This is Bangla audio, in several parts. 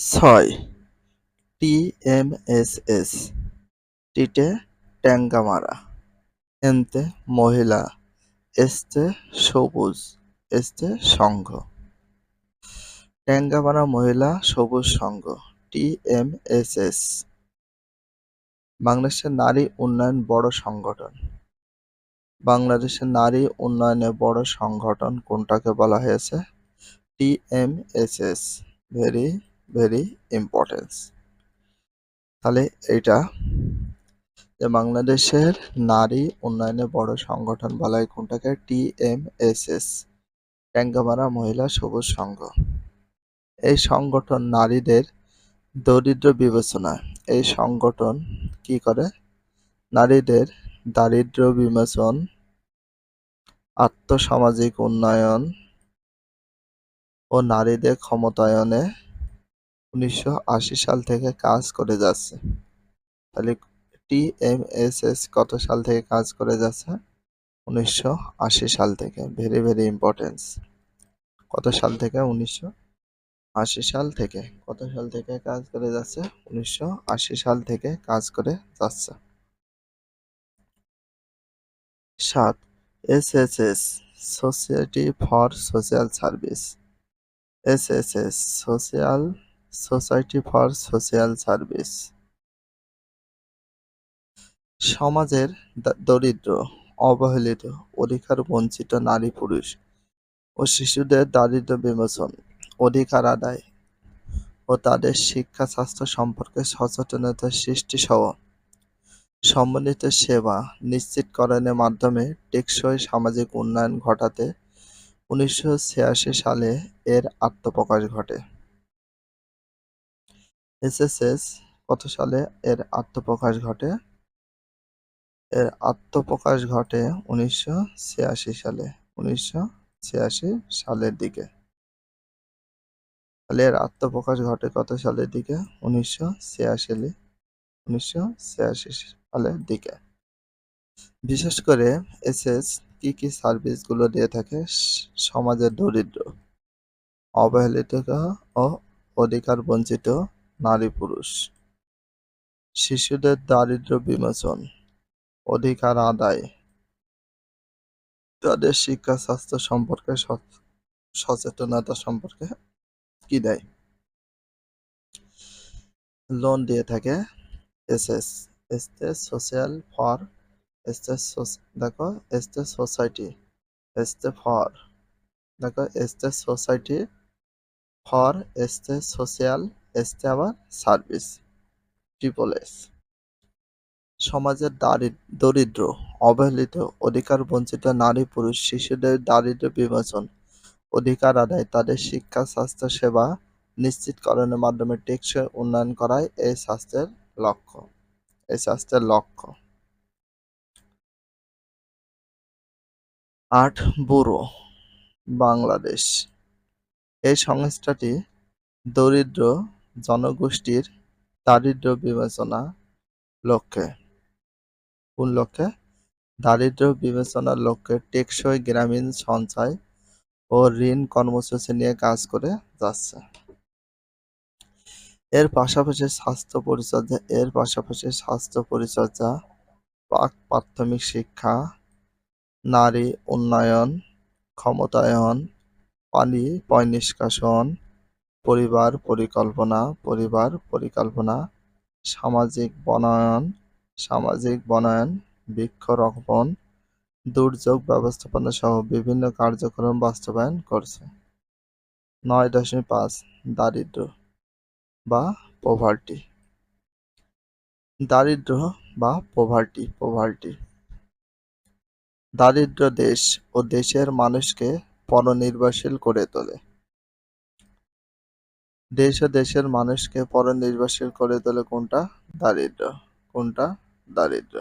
ছয়। টিএমএসএস টিতে ট্যাঙ্গা মারা। এনতে মহিলা। এসতে সবুজ। এসতে সংঘ ট্যাঙ্গামারা মহিলা, সবুজ সংঘ টিএমএসএস বাংলাদেশের নারী উন্নয়ন বড় সংগঠন। বাংলাদেশের নারী উন্নয়নে বড় সংগঠন কোনটাকে বলা হয়েছে? টিএমএসএস ভেরি ভেরি ইম্পর্টেন্স তাহলে এইটা যে বাংলাদেশের নারী উন্নয়নে বড় সংগঠন বলা হয়, কোনটাকে? টিএমএসএস ট্যাঙ্গামারা মহিলা সবুজ সংঘ। এই সংগঠন নারীদের দরিদ্র বিবেচনা। এই সংগঠন কি করে? নারীদের দারিদ্র বিমোচন, আত্মসামাজিক উন্নয়ন ও নারীদের ক্ষমতায়নে উনিশশো আশি সাল থেকে কাজ করে যাচ্ছে। তাহলে টিএমএসএস কত সাল থেকে কাজ করে যাচ্ছে? উনিশশো আশি সাল থেকে। ভেরি ভেরি ইম্পর্টেন্স কত সাল থেকে? উনিশশো আশি সাল থেকে। কত সাল থেকে কাজ করে যাচ্ছে? উনিশশো আশি সাল থেকে কাজ করে যাচ্ছে। সাত SSS society for social service SSS social society for social service সমাজের দরিদ্র, অবহেলিত, অধিকার বঞ্চিত নারী পুরুষ ও শিশুদের দারিদ্র বিমোচন অধিকার আদায় ও তাদের শিক্ষা, স্বাস্থ্য সম্পর্কে সচেতনতা সৃষ্টি সহ সম্মিলিত সেবা নিশ্চিতকরণের মাধ্যমে টেকসই সামাজিক উন্নয়ন ঘটাতে উনিশশো ছিয়াশি সালে এর আত্মপ্রকাশ ঘটে। এসএসএস কত সালে এর আত্মপ্রকাশ ঘটে? এর আত্মপ্রকাশ ঘটে উনিশশো ছিয়াশি সালে, উনিশশো ছিয়াশি সালের দিকে। তাহলে এর আত্মপ্রকাশ ঘটে কত সালের দিকে? উনিশশো ছিয়াশি উনিশশো সালের দিকে। বিশেষ করে এসএস কি কি সার্ভিসগুলো দিয়ে থাকে? সমাজের দরিদ্র, অবহেলিত ও অধিকার বঞ্চিত নারী পুরুষ। শিশুদের দারিদ্র বিমোচন, অধিকার আদায়। তাদের শিক্ষা, স্বাস্থ্য সম্পর্কে সচেতনতা সম্পর্কে কি দেয়? লোন দিয়ে থাকে এসএস এসতে সোশ্যাল ফর এসতে দেখো এসতে সোসাইটি এসতে ফর দেখো এসতে সোসাইটি ফর এসতে সোশ্যাল এসতে আবার সার্ভিস ট্রিপল এস সমাজের দরিদ্র, অবহেলিত, অধিকার বঞ্চিত নারী পুরুষ, শিশুদের দারিদ্র বিমোচন অধিকার আদায়, তাদের শিক্ষা, স্বাস্থ্য সেবা নিশ্চিতকরণের মাধ্যমে টেকসই উন্নয়ন করাই এই স্বাস্থ্যের লক্ষ্য, এই স্বাস্থ্যের লক্ষ্য। আট ব্যুরো বাংলাদেশ। এই সংস্থাটি দরিদ্র জনগোষ্ঠীর দারিদ্র বিবেচনা লক্ষ্যে। কোন লক্ষ্যে? দারিদ্র বিবেচনার লক্ষ্যে টেকসই গ্রামীণ সঞ্চয় ও ঋণ কর্মসূচি নিয়ে কাজ করে যাচ্ছে। এর পাশাপাশি স্বাস্থ্য পরিচর্যা, এর পাশাপাশি স্বাস্থ্য পরিচর্যা প্রাক প্রাথমিক শিক্ষা, নারী উন্নয়ন, ক্ষমতায়ন, পানি, পয় নিষ্কাশন পরিবার পরিকল্পনা পরিবার পরিকল্পনা, সামাজিক বনায়ন সামাজিক বনায়ন, বৃক্ষরোপণ, দুর্যোগ ব্যবস্থাপনা সহ বিভিন্ন কার্যক্রম বাস্তবায়ন করছে। নয় দশমিক পাঁচ দারিদ্র বা পোভার্টি দারিদ্র বা পোভার্টি পোভার্টি দারিদ্র দেশ ও দেশের মানুষকে পরনির্ভরশীল করে তোলে। দেশ ও দেশের মানুষকে পরনির্ভরশীল করে তোলে কোনটা? দারিদ্র কোনটা? দারিদ্র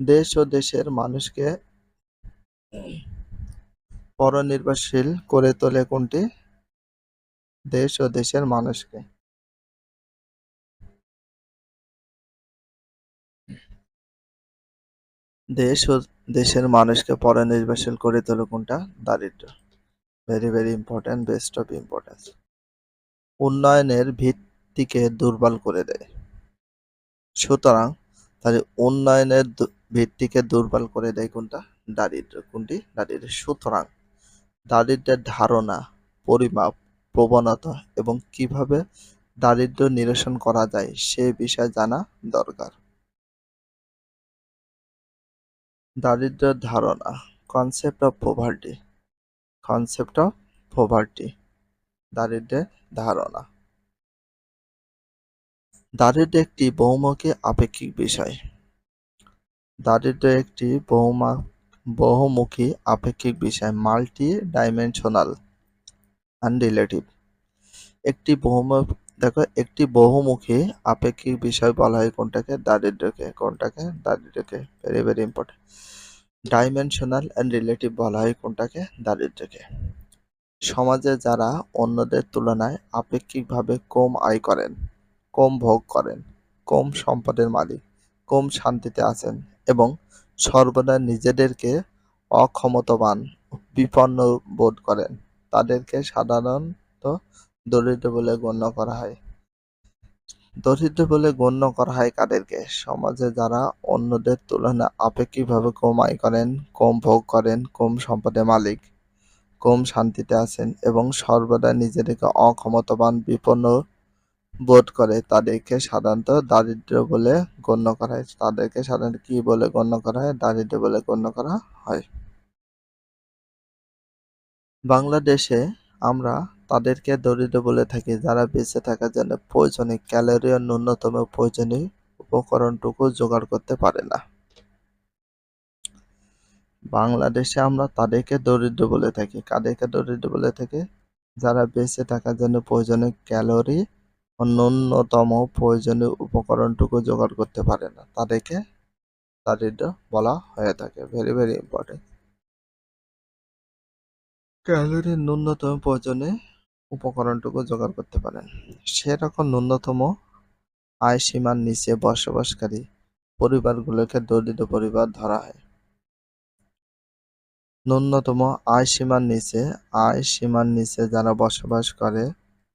দেশ ও দেশের মানুষকে পরনির্ভরশীল করে তোলে কোনটি? দেশ ও দেশের মানুষকে। দেশ ও দেশের মানুষকে পরনির্ভরশীল করে তোলে কোনটা? দারিদ্র very very important best of importance উন্নয়নের ভিত্তিকে দুর্বল করে দেয়। সুতরাং তাহলে উন্নয়নের ভিত্তিকে দুর্বল করে দেয় কোনটা? দারিদ্র, কোনটি? দারিদ্র। সুতরাং দারিদ্র্যের ধারণা, পরিমাপ, প্রবণতা এবং কীভাবে দারিদ্র্য নিরসন করা যায় সে বিষয়ে জানা দরকার। দারিদ্র্যের ধারণা concept of poverty concept of poverty দারিদ্র্যের ধারণা। দারিদ্র্য একটি বহুমুখী আপেক্ষিক বিষয়। দারিদ্র্য একটি বহুমা, বহুমুখী আপেক্ষিক বিষয় মাল্টি ডাইমেনশনাল আনরিলেটিভ একটি বহুমুখ, দেখো, একটি বহুমুখী আপেক্ষিক বিষয় বলা হয় কোনটাকে? দারিদ্রকে কোনটাকে? দারিদ্র্যকে। Very very important dimensional and relative বলা হয় কোনটাকে? দারিদ্র্যকে। সমাজে যারা অন্যদের তুলনায় আপেক্ষিকভাবে কম আয় করেন, কম ভোগ করেন, কম সম্পদের মালিক, কম শান্তিতে আছেন এবং সর্বদা নিজেদেরকে অক্ষমতাবান, বিপন্ন বোধ করেন, তাদেরকে সাধারণত দরিদ্র বলে গণ্য করা হয়। দরিদ্র বলে গণ্য করা হয় কাদেরকে? সমাজে যারা অন্যদের তুলনায় আপেক্ষিকভাবে কম আয় করেন, কম ভোগ করেন, কম সম্পদের মালিক কম শান্তিতে আছেন এবং সর্বদা নিজেদেরকে অক্ষমতাবান, বিপন্ন বোধ করে তাদেরকে সাধারণত দারিদ্র বলে গণ্য করা হয়। তাদেরকে সাধারণত কি বলে গণ্য করা হয়? দারিদ্র বলে গণ্য করা হয়। বাংলাদেশে আমরা তাদেরকে দরিদ্র বলে থাকি, যারা বেঁচে থাকার জন্য প্রয়োজনীয় ক্যালোরি ও ন্যূনতম প্রয়োজনীয় উপকরণটুকু জোগাড় করতে পারে না। বাংলাদেশে আমরা তাদেরকে দরিদ্র বলে থাকি। কাদেরকে দরিদ্র বলে থাকি? যারা বেঁচে থাকার জন্য প্রয়োজনীয় ক্যালোরি ন্যূনতম প্রয়োজনীয় উপকরণটুকু জোগাড় করতে পারে না। তাদেরকে দারিদ্র বলা হয়ে থাকে। ভেরি ভেরি ইম্পর্টেন্ট ক্যালোরির ন্যূনতম প্রয়োজনে উপকরণটুকু জোগাড় করতে পারেন সেরকম ন্যূনতম আয় সীমার নিচে বসবাসকারী পরিবারগুলোকে দরিদ্র পরিবার ধরা হয়। ন্যূনতম আয় সীমার নিচে, আয় সীমার নিচে যারা বসবাস করে,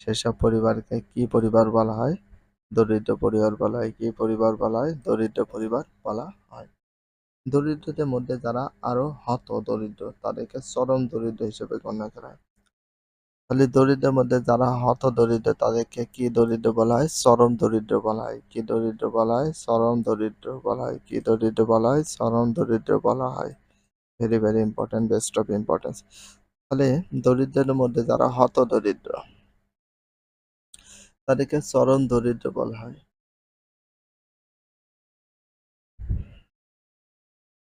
সেসব পরিবারকে কি পরিবার বলা হয়? দরিদ্র পরিবার বলা হয়। কি পরিবার বলা হয়? দরিদ্র পরিবার বলা হয়। দরিদ্রদের মধ্যে যারা আরও হত দরিদ্র, তাদেরকে চরম দরিদ্র হিসেবে গণ্য করা হয়। তাহলে দরিদ্রের মধ্যে যারা হত দরিদ্র, তাদেরকে কি দরিদ্র বলা হয়? চরম দরিদ্র বলা হয়। কি দরিদ্র বলা হয়? চরম দরিদ্র বলা হয়। কি দরিদ্র বলা হয়? চরম দরিদ্র বলা হয়। Very very important best of importance ফলে দরিদ্রের মধ্যে যারা হত দরিদ্র তাদেরকে চরম দরিদ্র বলা হয়।